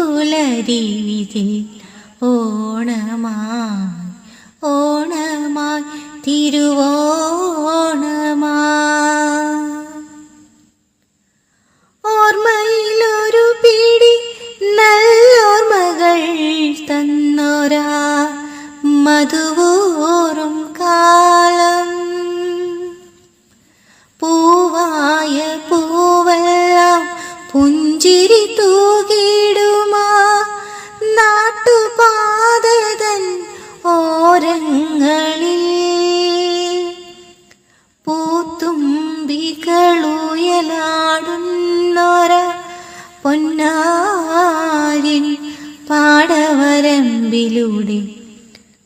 പൊൻപുലരിതിൽ ഓണമായി ഓണമായി തിരുവോണമായി പൂത്തുമ്പികളുയലാടുന്നൊര പൊന്നാരിൻ പാടവരമ്പിലൂടെ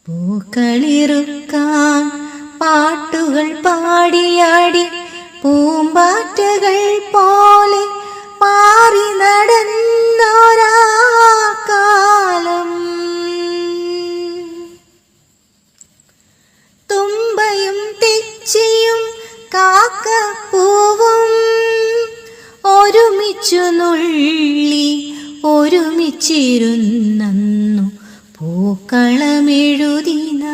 പൂക്കളിറുക്കാൻ പാട്ടുകൾ പാടിയാടി പൂമ്പാറ്റകൾ പോലെ ഒരുമിച്ചു നുള്ളി ഒരുമിച്ചിരുന്നു പൂക്കളമെഴുതിന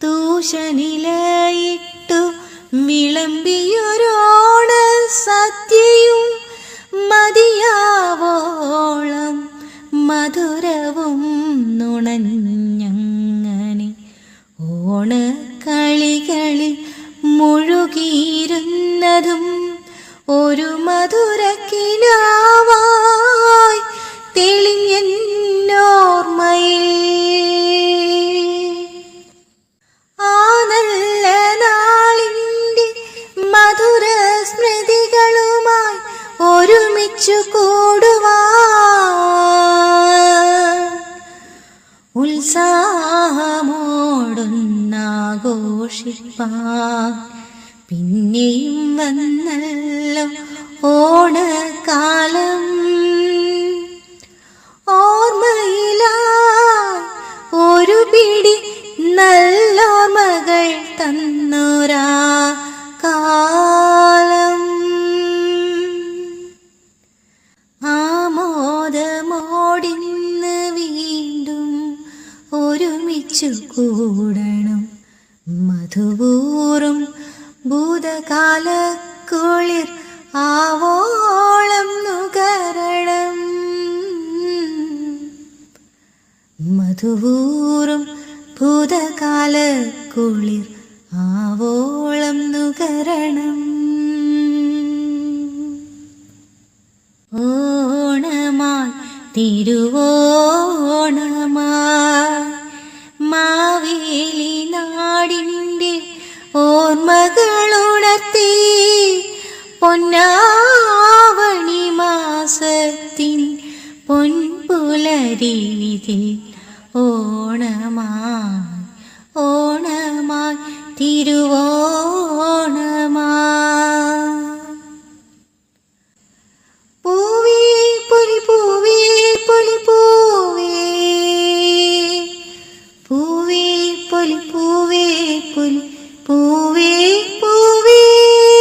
തൂഷനിലയിട്ടു വിളമ്പിയൊരോണ സത്യയും മതിയാവോളം മധുരവും നുണഞ്ഞങ്ങനെ ഓണക്കളികളിൽ മുഴുകിയിരുന്നതും ഒരു മധുരക്കിനാവായി തെളിഞ്ഞോർമ്മയിൽ ആ നല്ല നാളിന്റെ മധുര സ്മൃതികളുമായി ഒരുമിച്ചു കൂടുവാ ഉത്സാഹമോടൊന്നാഘോഷിപ്പാൻ. പിന്നെയും വന്നല്ലോ ഓണക്കാലം. ഓർമ്മയിലായി ഒരു പിടി നല്ല മകൾ തന്നൊരാ കാലം. ആമോദമോടിന്ന് വീണ്ടും ഒരുമിച്ചു കൂടണം. മധുവൂറും ഭൂതകാല കുളിർ ആവോളം നുകരണം. മധുവൂറും ഭൂതകാല കുളിർ ആവോളം നുകരണം. ഓണമായി തിരുവോണമായി ഓണമായി തിരുവോണമായി പൂവേ പൊലി പൂവേ പൊലി പൂവേ. പൂവേ പൊലി പൂവേ പൊലി പൂവേ.